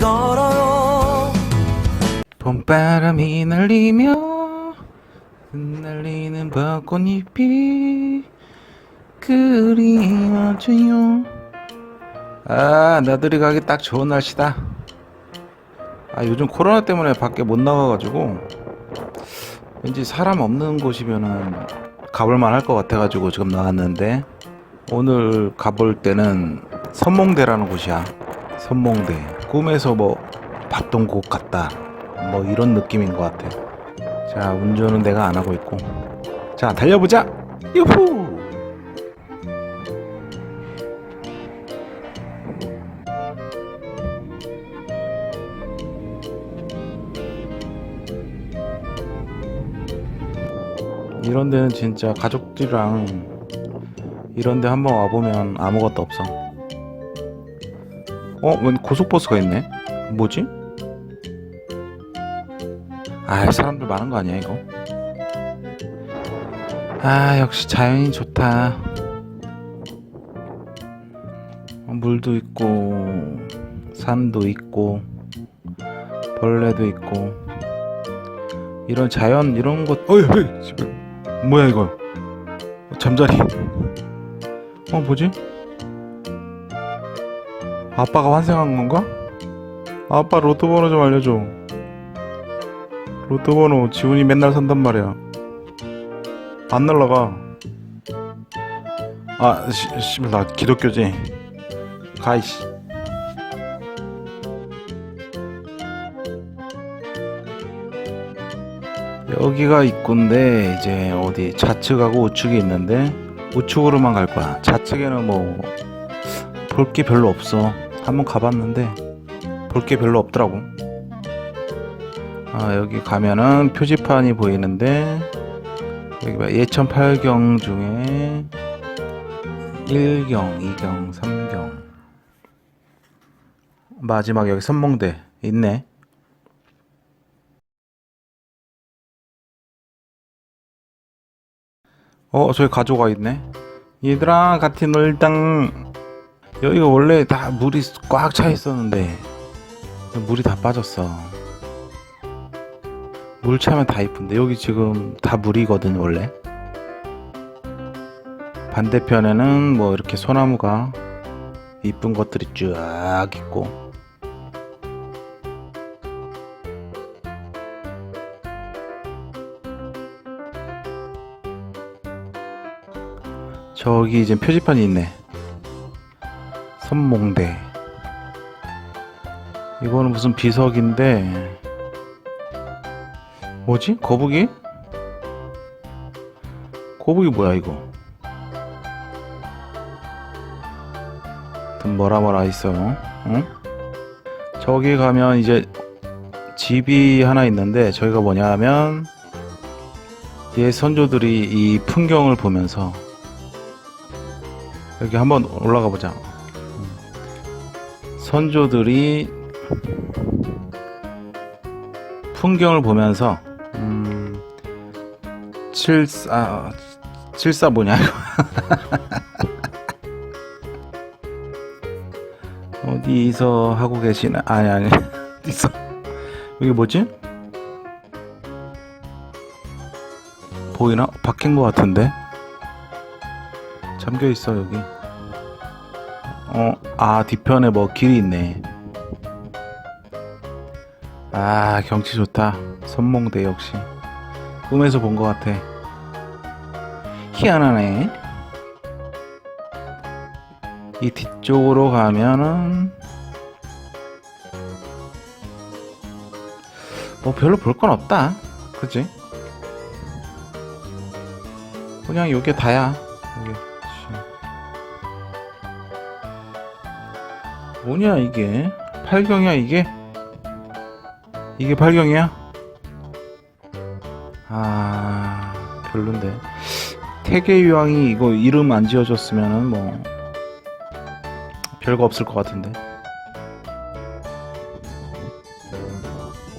걸어요. 봄바람이 날리며 흩날리는 벚꽃잎이 그리워져요. 아 나들이 가기 딱 좋은 날씨다. 아 요즘 코로나 때문에 밖에 못 나가가지고 왠지 사람 없는 곳이면은 가볼만 할 것 같아가지고 지금 나왔는데 오늘 가볼 때는 선몽대라는 곳이야 선몽대. 꿈에서 뭐 봤던 곳 같다. 뭐 이런 느낌인 것 같아. 자 운전은 내가 안 하고 있고. 자 달려보자. 유후! 이런 데는 진짜 가족들이랑 이런 데 한번 와보면 아무것도 없어 어? 웬 고속버스가 있네? 뭐지? 아 사람들 많은 거 아니야 이거? 아 역시 자연이 좋다 어, 물도 있고 산도 있고 벌레도 있고 이런 자연 이런 것 어이 어이 뭐야 이거 어, 잠자리 어 뭐지? 아빠가 환생한 건가? 아빠 로또 번호 좀 알려줘. 로또 번호 지훈이 맨날 산단 말이야. 안 날라가. 아 씨, 씨, 나 기독교지. 가이씨. 여기가 입구인데 이제 어디 좌측하고 우측이 있는데 우측으로만 갈 거야. 좌측에는 뭐 볼 게 별로 없어 한번 가봤는데 볼 게 별로 없더라고. 아, 여기 가면은 표지판이 보이는데 여기 봐. 예천 8경 중에 1경, 2경, 3경. 마지막 여기 선몽대 있네. 어 저기 가조가 있네. 얘들아 같이 놀당 여기가 원래 다 물이 꽉 차 있었는데 물이 다 빠졌어. 물 차면 다 이쁜데 여기 지금 다 물이거든 원래. 반대편에는 뭐 이렇게 소나무가 이쁜 것들이 쫙 있고. 저기 이제 표지판이 있네 선몽대 이거는 무슨 비석인데 뭐지? 거북이? 거북이 뭐야 이거? 하여튼 뭐라 뭐라 있어 응? 저기 가면 이제 집이 하나 있는데 저기가 뭐냐 하면 옛 선조들이 이 풍경을 보면서 여기 한번 올라가 보자 선조들이 풍경을 보면서 음, 칠사 칠사 뭐냐 어디서 하고 계시나? 아니 아니 어디서? 여기 뭐지? 보이나? 박힌 것 같은데? 잠겨 있어 여기. 어 아 뒤편에 뭐 길이 있네. 아 경치 좋다. 선몽대 역시. 꿈에서 본 것 같아. 희한하네. 이 뒤쪽으로 가면은 뭐 별로 볼 건 없다. 그지 그냥 요게 다야 뭐냐 이게? 팔경이야 이게? 이게 팔경이야? 아 별론데. 태계유황이 이거 이름 안 지어줬으면은 뭐 별거 없을 것 같은데